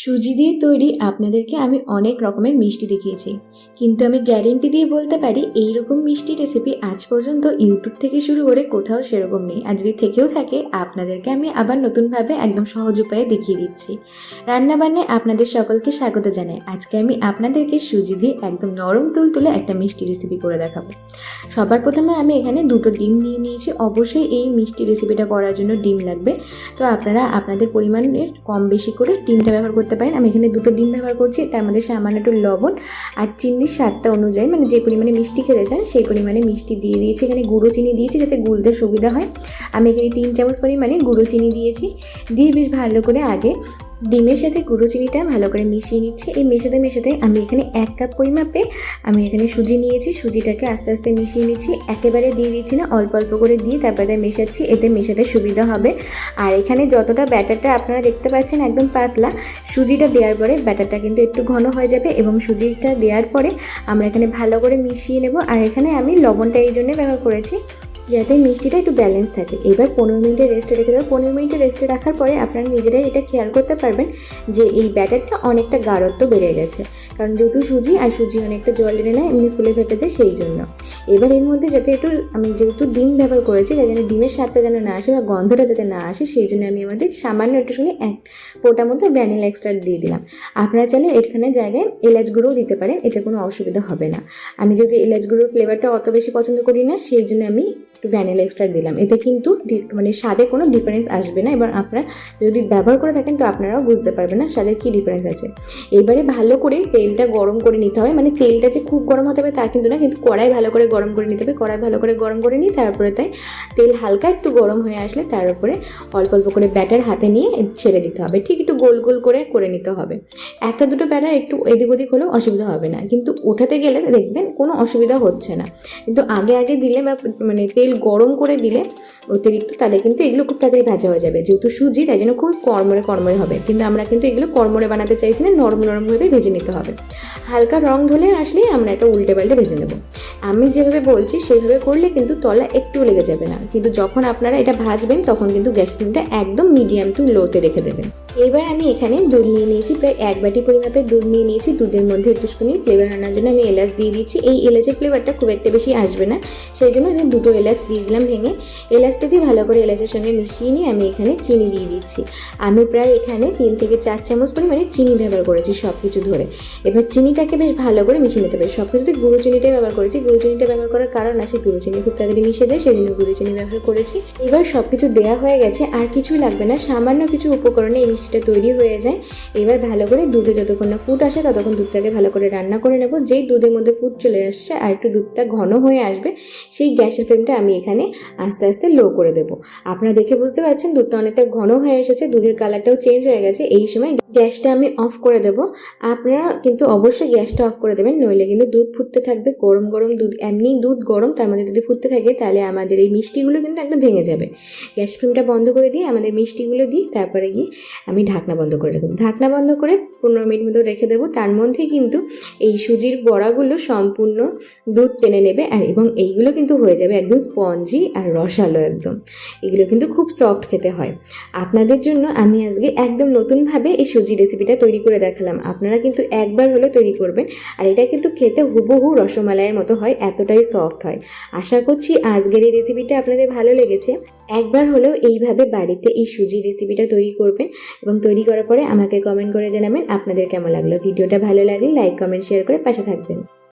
সুজি দিয়ে তৈরি আপনাদেরকে আমি অনেক রকমের মিষ্টি দেখিয়েছি। কিন্তু আমি গ্যারেন্টি দিয়ে বলতে পারি এই রকম মিষ্টি রেসিপি আজ পর্যন্ত ইউটিউব থেকে শুরু করে কোথাও সেরকম নেই। আর যদি থেকেও থাকে, আপনাদেরকে আমি আবার নতুনভাবে একদম সহজ উপায়ে দেখিয়ে দিচ্ছি। রান্নাবান্নায় আপনাদের সকলকে স্বাগত জানাই। আজকে আমি আপনাদেরকে সুজি দিয়ে একদম নরম তুল তুলে একটা মিষ্টি রেসিপি করে দেখাবো। সবার প্রথমে আমি এখানে দুটো ডিম নিয়ে নিয়েছি। অবশ্যই এই মিষ্টি রেসিপিটা করার জন্য ডিম লাগবে। তো আপনারা আপনাদের পরিমাণের কম বেশি করে ডিমটা ব্যবহার করতে পারেন। আমি এখানে দুটো ডিম ব্যবহার করছি। তার মধ্যে সামান্য একটু লবণ আর চিনির স্বাদটা অনুযায়ী মানে যে পরিমাণে মিষ্টি খেতে চান, সেই পরিমাণে মিষ্টি দিয়ে দিয়েছি। এখানে গুঁড়ো চিনি দিয়েছি যাতে গুলতে সুবিধা হয়। আমি এখানে তিন চামচ পরিমাণে গুঁড়ো চিনি দিয়েছি। দিয়ে বেশ ভালো করে আগে ডিমের সাথে গুঁড়ো চিনিটা ভালো করে মিশিয়ে নিচ্ছি। এই মেশাতে মেশাতে আমি এখানে এক কাপ পরিমাপে আমি এখানে সুজি নিয়েছি। সুজিটাকে আস্তে আস্তে মিশিয়ে নিচ্ছি। একেবারে দিয়ে দিচ্ছি না, অল্প অল্প করে দিয়ে তারপরে মেশাচ্ছি। এতে মেশাতে সুবিধা হবে। আর এখানে যতটা ব্যাটারটা আপনারা দেখতে পাচ্ছেন একদম পাতলা, সুজিটা দেওয়ার পরে ব্যাটারটা কিন্তু একটু ঘন হয়ে যাবে এবং সুজিটা দেওয়ার পরে আমরা এখানে ভালো করে মিশিয়ে নেব। আর এখানে আমি লবণটা এই জন্য ব্যবহার করেছি। যাতে মিষ্টিটা একটু ব্যালেন্স থাকে। এবার পনেরো মিনিটের রেস্টে রেখে দেবো। পনেরো মিনিটের রেস্টে রাখার পরে আপনারা নিজেরাই এটা খেয়াল করতে পারবেন যে এই ব্যাটারটা অনেকটা গাঢ়ত্ব বেড়ে গেছে। কারণ যেহেতু সুজি, আর সুজি অনেকটা জল এনে নেয়, এমনি ফুলে ফেপে যায় সেই জন্য। এবার এর মধ্যে যাতে একটু আমি যেহেতু ডিম ব্যবহার করেছি যাতে যেন ডিমের স্বাদটা যেন না আসে বা গন্ধটা যাতে না আসে, সেই জন্য আমি মধ্যে সামান্য একটুখানি এক ফোটার মতো ভ্যানিলা এক্সট্রা দিয়ে দিলাম। আপনারা চাইলে এখানে জায়গায় এলাচ গুঁড়োও দিতে পারেন, এতে কোনো অসুবিধা হবে না। আমি যদি এলাচ গুঁড়োর ফ্লেভারটা অত বেশি পছন্দ করি না, সেই জন্য আমি একটু ভ্যানিলা এক্সট্রা দিলাম। এতে কিন্তু মানে স্বাদে কোনো ডিফারেন্স আসবে না এবার আপনারা যদি ব্যবহার করে থাকেন তো আপনারাও বুঝতে পারবেন না স্বাদের কী ডিফারেন্স আছে। এবারে ভালো করে তেলটা গরম করে নিতে হবে। মানে তেলটা যে খুব গরম হতে হবে তা কিন্তু না, কিন্তু কড়াই ভালো করে গরম করে নিতে হবে। কড়াই ভালো করে গরম করে নিই তারপরে তাই তেল হালকা একটু গরম হয়ে আসলে তার উপরে অল্প অল্প করে ব্যাটার হাতে নিয়ে ছেড়ে দিতে হবে। ঠিক একটু গোল গোল করে করে নিতে হবে। একটা দুটো ব্যাটার একটু এদিক ওদিক হলেও অসুবিধা হবে না। কিন্তু ওঠাতে গেলে দেখবেন কোনো অসুবিধা হচ্ছে না। কিন্তু আগে আগে দিলে বা মানে তেল গরম করে দিলে অতিরিক্ত, তাহলে কিন্তু এগুলো খুব তাড়াতাড়ি ভাজা হয়ে যাবে। যেহেতু সুজি, তাই জন্য খুব কর্মরে কর্মরে হবে। কিন্তু আমরা কিন্তু এগুলো কর্মরে বানাতে চাইছি না, নরম নরমভাবে ভেজে নিতে হবে। হালকা রং ধরে আসলেই আমরা এটা উল্টে পাল্টে ভেজে নেব। আমি যেভাবে বলছি সেভাবে করলে কিন্তু তলা একটু লেগে যাবে না। কিন্তু যখন আপনারা এটা ভাজবেন, তখন কিন্তু গ্যাস ফ্লেমটা একদম মিডিয়াম টু লোতে রেখে দেবেন। এবার আমি এখানে দুধ নিয়ে নিয়েছি, প্রায় এক বাটি পরিমাপে দুধ নিয়ে নিয়েছি। দুধের মধ্যে একটুখানি ফ্লেভার আনার জন্য আমি এলাচ দিয়ে দিচ্ছি। এই এলাচের ফ্লেভারটা খুব একটা বেশি আসবে না, সেই জন্য এখানে দুটো এলাচ দিয়ে দিলাম ভেঙে। এলাচটা দিয়ে ভালো করে এলাচের সঙ্গে মিশিয়ে নিয়ে আমি এখানে চিনি দিয়ে দিচ্ছি। আমি প্রায় এখানে তিন থেকে চার চামচ পরিমাণে চিনি ব্যবহার করেছি সব কিছু ধরে। এবার চিনিটাকে বেশ ভালো করে মিশিয়ে নিতে হবে। সব কিছুতে গুঁড়ো চিনিটাই ব্যবহার করেছি। গুঁড়ো চিনিটা ব্যবহার করার কারণ আছে, গুঁড়ো চিনি খুব তাড়াতাড়ি মিশে যায়, সেই জন্য গুঁড়ো চিনি ব্যবহার করেছি। এবার সব কিছু দেওয়া হয়ে গেছে, আর কিছু লাগবে না। সামান্য কিছু উপকরণে এই মিষ্টিটা তৈরি হয়ে যায়। এবার ভালো করে দুধে যতক্ষণ না ফুট আসে, ততক্ষণ দুধটাকে ভালো করে রান্না করে নেব। যেই দুধের মধ্যে ফুট চলে আসছে আর একটু দুধটা ঘন হয়ে আসবে, সেই গ্যাসের ফ্লেমটা আমি এখানে আস্তে আস্তে লো করে দেবো। আপনারা দেখে বুঝতে পারছেন দুধটা অনেকটা ঘন হয়ে এসেছে, দুধের কালারটাও চেঞ্জ হয়ে গেছে। এই সময় গ্যাসটা আমি অফ করে দেব। আপনারা কিন্তু অবশ্যই গ্যাসটা অফ করে দেবেন, নইলে কিন্তু দুধ ফুটতে থাকবে, গরম গরম দুধ, এমনি দুধ গরম, তার মধ্যে যদি ফুটতে থাকে তাহলে আমাদের এই মিষ্টিগুলো কিন্তু একদম ভেঙে যাবে। গ্যাস ফ্লেমটা বন্ধ করে দিয়ে আমাদের মিষ্টিগুলো দিই, তারপরে গিয়ে আমি ঢাকনা বন্ধ করে রাখব। ঢাকনা বন্ধ করে পনেরো মিনিট মতো রেখে দেবো, তার মধ্যে কিন্তু এই সুজির বড়াগুলো সম্পূর্ণ দুধ টেনে নেবে, আর এবং এইগুলো কিন্তু হয়ে যাবে একদম স্পঞ্জি আর রসালো একদম। এগুলো কিন্তু খুব সফট খেতে হয়। আপনাদের জন্য আমি আজকে একদম নতুনভাবে এই সুজি রেসিপিটা তৈরি করে দেখালাম। আপনারা কিন্তু একবার হলে তৈরি করবেন। আর এটা কিন্তু খেতে হুবহু রসমালাইয়ের মতো হয়, এতটাই সফট হয়। আশা করছি আজকের এই রেসিপিটা আপনাদের ভালো লেগেছে। একবার হলেও এইভাবে বাড়িতে এই সুজি রেসিপিটা তৈরি করবেন এবং তৈরি করার পরে আমাকে কমেন্ট করে জানাবেন আপনাদের কেমন লাগল। ভিডিওটা ভালো লাগলে লাইক কমেন্ট শেয়ার করে পাশে থাকবেন।